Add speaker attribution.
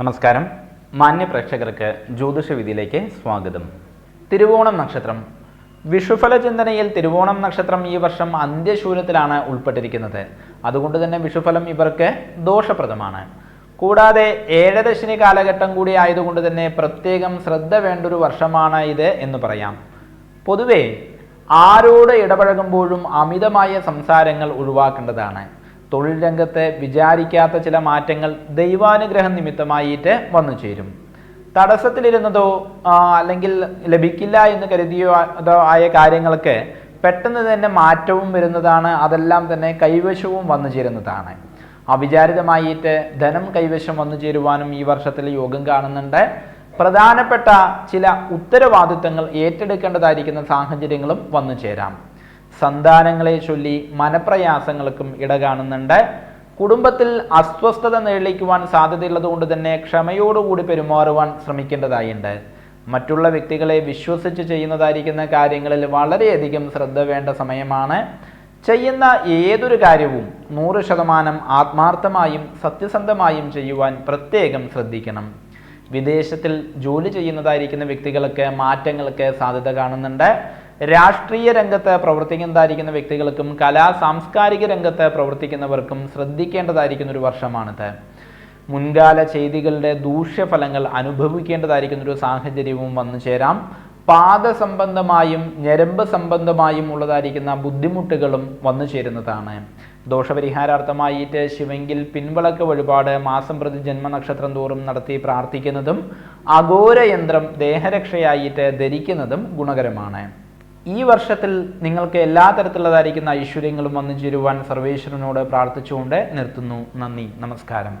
Speaker 1: നമസ്കാരം. മാന്യ പ്രേക്ഷകർക്ക് ജ്യോതിഷ വിധിയിലേക്ക് സ്വാഗതം. തിരുവോണം നക്ഷത്രം. വിഷുഫല ചിന്തനയിൽ തിരുവോണം നക്ഷത്രം ഈ വർഷം അന്ത്യശൂലത്തിലാണ് ഉൾപ്പെട്ടിരിക്കുന്നത്. അതുകൊണ്ട് തന്നെ വിഷുഫലം ഇവർക്ക് ദോഷപ്രദമാണ്. കൂടാതെ ഏഴദശിനി കാലഘട്ടം കൂടി ആയതുകൊണ്ട് തന്നെ പ്രത്യേകം ശ്രദ്ധ വേണ്ടൊരു വർഷമാണ് ഇത് എന്ന് പറയാം. പൊതുവേ ആരോട് ഇടപഴകുമ്പോഴും അമിതമായ സംസാരങ്ങൾ ഒഴിവാക്കേണ്ടതാണ്. തൊഴിൽ രംഗത്തെ വിചാരിക്കാത്ത ചില മാറ്റങ്ങൾ ദൈവാനുഗ്രഹം നിമിത്തമായിട്ട് വന്നു ചേരും. തടസ്സത്തിലിരുന്നതോ അല്ലെങ്കിൽ ലഭിക്കില്ല എന്ന് കരുതിയോ അതോ ആയ കാര്യങ്ങളൊക്കെ പെട്ടെന്ന് തന്നെ മാറ്റവും വരുന്നതാണ് അതെല്ലാം തന്നെ കൈവശവും വന്നു ചേരുന്നതാണ്. അവിചാരിതമായിട്ട് ധനം കൈവശം വന്നു ചേരുവാനും ഈ വർഷത്തിൽ യോഗം കാണുന്നുണ്ട്. പ്രധാനപ്പെട്ട ചില ഉത്തരവാദിത്തങ്ങൾ ഏറ്റെടുക്കേണ്ടതായിരിക്കുന്ന സാഹചര്യങ്ങളും വന്നു ചേരാം. സന്താനങ്ങളെ ചൊല്ലി മനപ്രയാസങ്ങൾക്കും ഇട കാണുന്നുണ്ട് കുടുംബത്തിൽ അസ്വസ്ഥത നേളിക്കുവാൻ സാധ്യതയുള്ളത് കൊണ്ട് തന്നെ ക്ഷമയോടുകൂടി പെരുമാറുവാൻ ശ്രമിക്കേണ്ടതായുണ്ട്. മറ്റുള്ള വ്യക്തികളെ വിശ്വസിച്ച് ചെയ്യുന്നതായിരിക്കുന്ന കാര്യങ്ങളിൽ വളരെയധികം ശ്രദ്ധ വേണ്ട സമയമാണ്. ചെയ്യുന്ന ഏതൊരു കാര്യവും നൂറ് ശതമാനം ആത്മാർത്ഥമായും സത്യസന്ധമായും ചെയ്യുവാൻ പ്രത്യേകം ശ്രദ്ധിക്കണം. വിദേശത്തിൽ ജോലി ചെയ്യുന്നതായിരിക്കുന്ന വ്യക്തികൾക്ക് മാറ്റങ്ങൾക്ക് സാധ്യത കാണുന്നുണ്ട്. രാഷ്ട്രീയ രംഗത്ത് പ്രവർത്തിക്കുന്നതായിരിക്കുന്ന വ്യക്തികൾക്കും കലാ സാംസ്കാരിക രംഗത്ത് പ്രവർത്തിക്കുന്നവർക്കും ശ്രദ്ധിക്കേണ്ടതായിരിക്കുന്ന ഒരു വർഷമാണിത്. മുൻകാല ചെയ്തികളുടെ ദൂഷ്യഫലങ്ങൾ അനുഭവിക്കേണ്ടതായിരിക്കുന്ന ഒരു സാഹചര്യവും വന്നു ചേരാം. പാദസംബന്ധമായും ഞരമ്പ് സംബന്ധമായും ഉള്ളതായിരിക്കുന്ന ബുദ്ധിമുട്ടുകളും വന്നു ചേരുന്നതാണ്. ദോഷപരിഹാരാർത്ഥമായിട്ട് ശിവങ്കിൽ പിൻവിളക്ക് വഴിപാട് മാസം പ്രതി ജന്മനക്ഷത്രം തോറും നടത്തി പ്രാർത്ഥിക്കുന്നതും അഘോരയന്ത്രം ദേഹരക്ഷയായിട്ട് ധരിക്കുന്നതും ഗുണകരമാണ്. ഈ വർഷത്തിൽ നിങ്ങൾക്ക് എല്ലാ തരത്തിലുള്ളതായിരിക്കുന്ന ഐശ്വര്യങ്ങളും വന്നു ചേരുവാൻ സർവേശ്വരനോട് പ്രാർത്ഥിച്ചുകൊണ്ട് നിർത്തുന്നു. നന്ദി. നമസ്കാരം.